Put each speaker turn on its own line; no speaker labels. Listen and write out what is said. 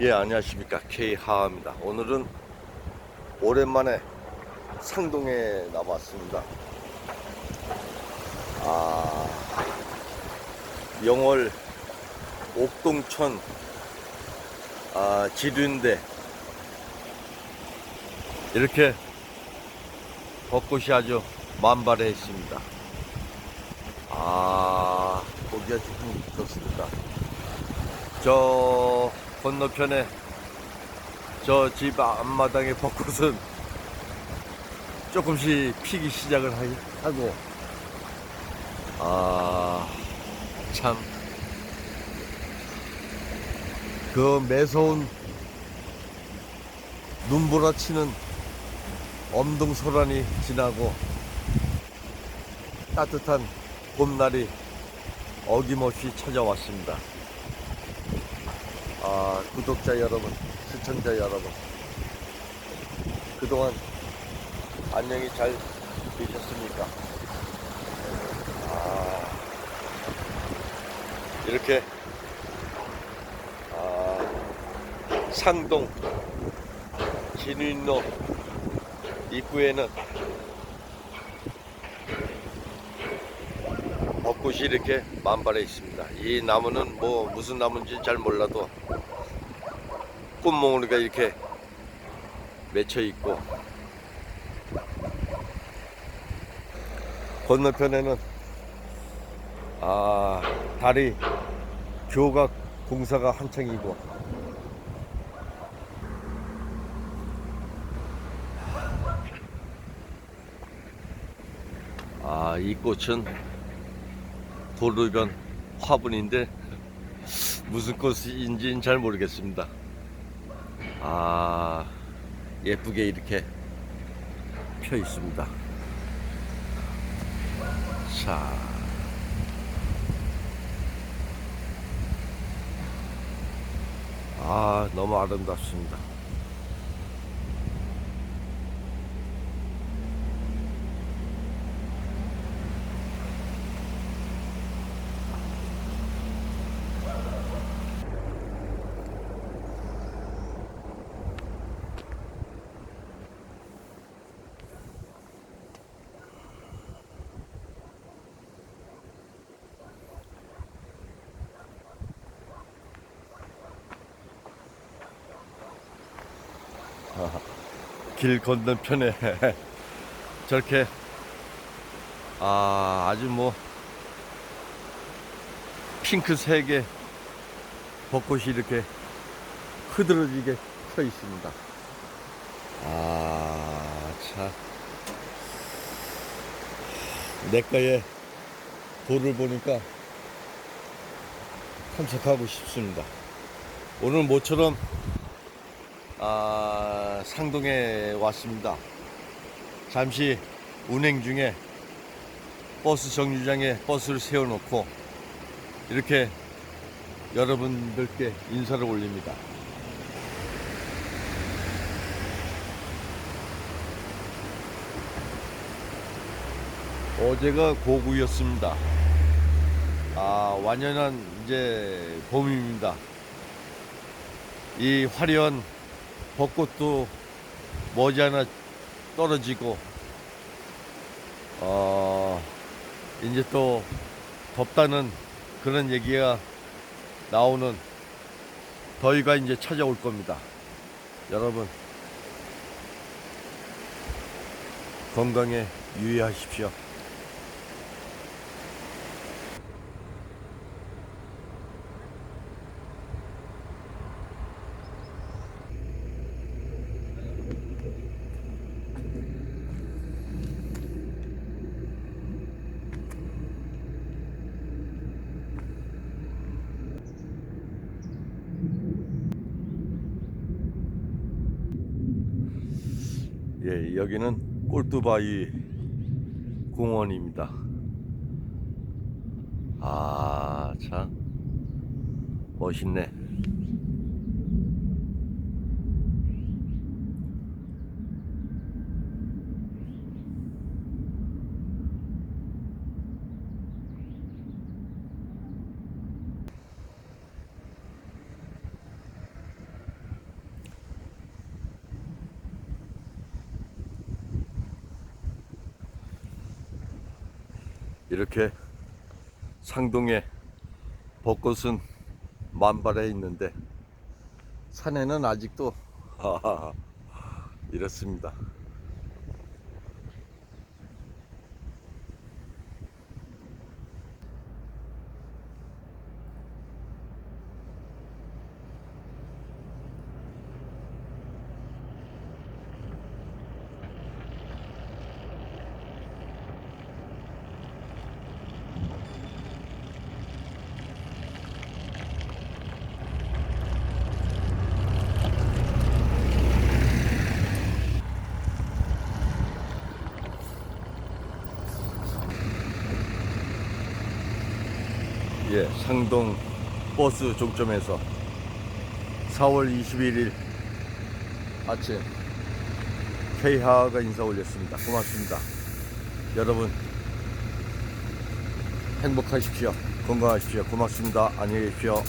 예, 안녕하십니까. K하입니다. 오늘은 오랜만에 상동에 나왔습니다. 아, 영월 옥동천 아, 지류인데 이렇게 벚꽃이 아주 만발해 있습니다. 아, 보기가 조금 좋습니다. 저 건너편에 저 집 앞마당의 벚꽃은 조금씩 피기 시작을 하- 하고 아참 그 매서운 눈보라치는 엄동소란이 지나고 따뜻한 봄날이 어김없이 찾아왔습니다. 아, 구독자 여러분, 시청자 여러분. 그동안 안녕히 잘 계셨습니까? 아, 이렇게, 아, 상동 진일로 입구에는 벚꽃이 이렇게 만발해 있습니다. 이 나무는 뭐 무슨 나무인지 잘 몰라도 꽃몽우리가 이렇게 맺혀 있고 건너편에는 아 다리 교각 공사가 한창이고 아 이 꽃은 도르변 화분인데 무슨 꽃인지는 잘 모르겠습니다. 아 예쁘게 이렇게 펴 있습니다. 자. 아 너무 아름답습니다. 길 건너편에 저렇게 아 아주 뭐 핑크색의 벚꽃이 이렇게 흐드러지게 펴 있습니다. 아 참 내과에 돌을 보니까 탐색하고 싶습니다. 오늘 모처럼 아, 상동에 왔습니다. 잠시 운행 중에 버스 정류장에 버스를 세워놓고 이렇게 여러분들께 인사를 올립니다. 어제가 고구였습니다. 아, 완연한 이제 봄입니다. 이 화려한 벚꽃도 머지않아 떨어지고 어 이제 또 덥다는 그런 얘기가 나오는 더위가 이제 찾아올 겁니다. 여러분 건강에 유의하십시오. 예, 여기는 꼴뚜바위 공원입니다. 아, 참 멋있네. 이렇게 상동에 벚꽃은 만발해 있는데 산에는 아직도 이렇습니다. 예, 상동 버스 종점에서 4월 21일 아침 K하가 인사 올렸습니다. 고맙습니다. 여러분 행복하십시오. 건강하십시오. 고맙습니다. 안녕히 계십시오.